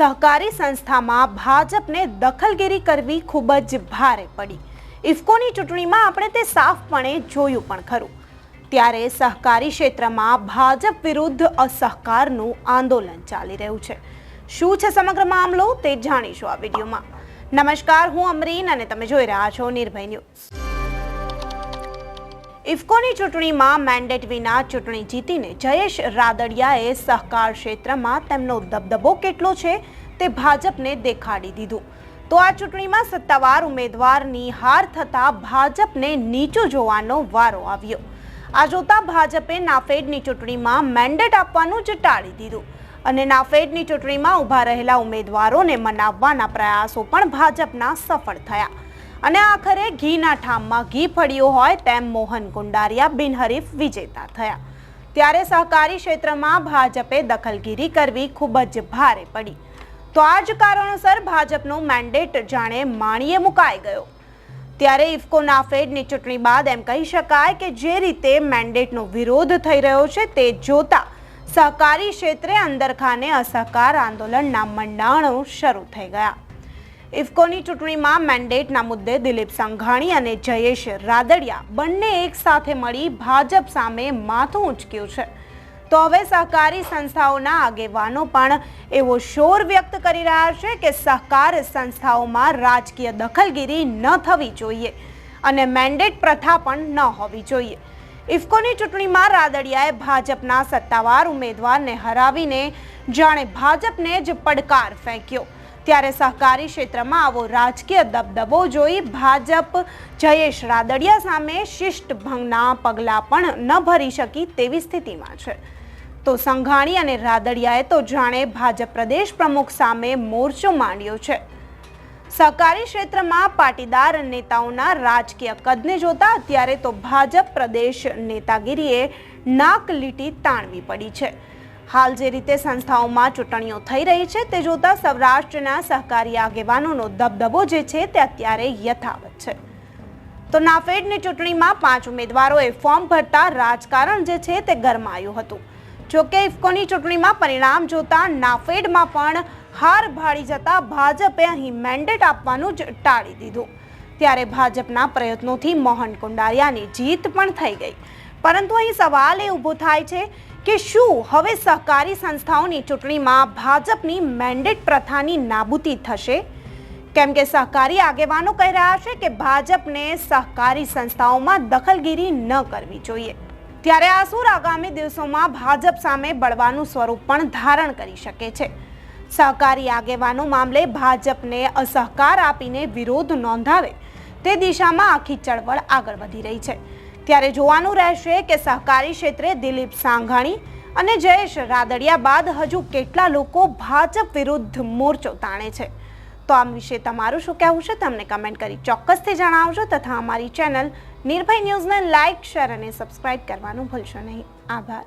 સહકારી સંસ્થામાં ભાજપને દખલગીરી કરવી ખૂબ જ ભારે પડી. ઇફકોની ચૂંટણીમાં આપણે તે સાફપણે જોયું પણ ખરું. ત્યારે સહકારી ક્ષેત્રમાં ભાજપ વિરુદ્ધ અસહકારનું આંદોલન ચાલી રહ્યું છે. શું છે સમગ્ર મામલો તે જાણીશું આ વિડીયોમાં. નમસ્કાર, હું અમરીન અને તમે જોઈ રહ્યા છો નિર્ભય ન્યૂઝ. ઇફકોની ચૂંટણીમાં મેન્ડેટ વિના ચૂંટણી જીતીને જયેશ રાદડિયાએ સહકાર ક્ષેત્રમાં તેમનો દબદબો કેટલો છે તે ભાજપને દેખાડી દીધું. તો આ ચૂંટણીમાં સત્તાવાર ઉમેદવારની હાર થતાં ભાજપને નીચું જોવાનો વારો આવ્યો. આ જોતા ભાજપે નાફેડની ચૂંટણીમાં મેન્ડેટ આપવાનું જ ટાળી દીધું અને નાફેડની ચૂંટણીમાં ઊભા રહેલા ઉમેદવારોને મનાવવાના પ્રયાસો પણ ભાજપના સફળ થયા. અને આખરે ઘીના ઠામમાં ઘી ફળ્યું હોય તેમ મોહન કુંડારિયા બિનહરીફ વિજેતા થયા. ત્યારે સહકારી ક્ષેત્રમાં ભાજપે દખલગીરી કરવી ખૂબ જ ભારે પડી. તો આ જ કારણોસર ભાજપનો મેન્ડેટ જાણે માણીએ મુકાઈ ગયો. ત્યારે ઇફકો નાફેડની ચૂંટણી બાદ એમ કહી શકાય કે જે રીતે મેન્ડેટનો વિરોધ થઈ રહ્યો છે તે જોતા સહકારી ક્ષેત્રે અંદરખાને અસહકાર આંદોલનના મંડાણો શરૂ થઈ ગયા. ઇફકોની ચૂંટણીમાં મેન્ડેટના મુદ્દે દિલીપ સંઘાણી અને જયેશ રાદડિયા બંને એક સાથે મળી ભાજપ સામે માથું ઉંચક્યું છે. તો હવે સહકારી સંસ્થાઓના આગેવાનો પણ એવો શોર વ્યક્ત કરી રહ્યા છે કે સહકાર સંસ્થાઓમાં રાજકીય દખલગીરી ન થવી જોઈએ અને મેન્ડેટ પ્રથા પણ ન હોવી જોઈએ. ઇફકોની ચૂંટણીમાં રાદડિયાએ ભાજપના સત્તાવાર ઉમેદવારને હરાવીને જાણે ભાજપને જ પડકાર ફેંક્યો. ત્યારે સહકારી ક્ષેત્રમાં આવો રાજકીય દબદબો જોઈ ભાજપ જયેશ રાદડિયા સામે શિષ્ટ ભંગના પગલાં પણ ન ભરી શકી તેવી સ્થિતિમાં છે. તો સંઘાણી અને રાદડિયાએ તો જાણે ભાજપ પ્રદેશ પ્રમુખ સામે મોરચો માંડ્યો છે. સહકારી ક્ષેત્રમાં પાટીદાર નેતાઓના રાજકીય કદને જોતા અત્યારે તો ભાજપ પ્રદેશ નેતાગીરીએ નાક લીટી તાણવી પડી છે. હાલ જે રીતે સંસ્થાઓમાં ચૂંટણીઓ થઈ રહી છે, તે જોતા સૌરાષ્ટ્રના સહકારી આગેવાનોનો દબદબો જે છે, તે અત્યારે યથાવત છે. તો નાફેડની ચૂંટણીમાં પાંચ ઉમેદવારોએ ફોર્મ ભરતા રાજકારણ જે છે, તે ગરમાયું હતું. જોકે ઇફકોની ચૂંટણીમાં પરિણામ જોતા નાફેડમાં પણ હાર ભાળી જતા ભાજપે અહીં મેન્ડેટ આપવાનું જ ટાળી દીધું. ત્યારે ભાજપના પ્રયત્નોથી મોહન કુંડારિયાની જીત પણ થઈ ગઈ. પરંતુ અહીં સવાલ એ ઊભો થાય છે કે શું હવે સહકારી સંસ્થાઓની ચૂંટણીમાં ભાજપની મેન્ડેટ પ્રથાની નાબૂદી થશે? કેમ કે સહકારી આગેવાનો કહી રહ્યા છે કે ભાજપને સહકારી સંસ્થાઓમાં દખલગીરી ન કરવી જોઈએ. ત્યારે આ સુર આગામી દિવસોમાં ભાજપ સામે બળવાનું સ્વરૂપ પણ ધારણ કરી શકે છે? સહકારી આગેવાનો મામલે ભાજપને અસહકાર આપીને વિરોધ નોંધાવે તે દિશામાં આખી ચળવળ આગળ વધી રહી છે. ત્યારે જોવાનું રહેશે કે સહકારી ક્ષેત્રે દિલીપ સાંઘાણી અને જયેશ રાદડિયા બાદ હજુ કેટલા લોકો ભાજપ વિરુદ્ધ મોરચો તાણે છે. તો આમ વિશે તમારું શું કહેવું છે તમને કમેન્ટ કરી ચોક્કસથી જણાવજો તથા અમારી ચેનલ નિર્ભય ન્યૂઝને લાઇક, શેર અને સબસ્ક્રાઇબ કરવાનું ભૂલશો નહીં. આભાર.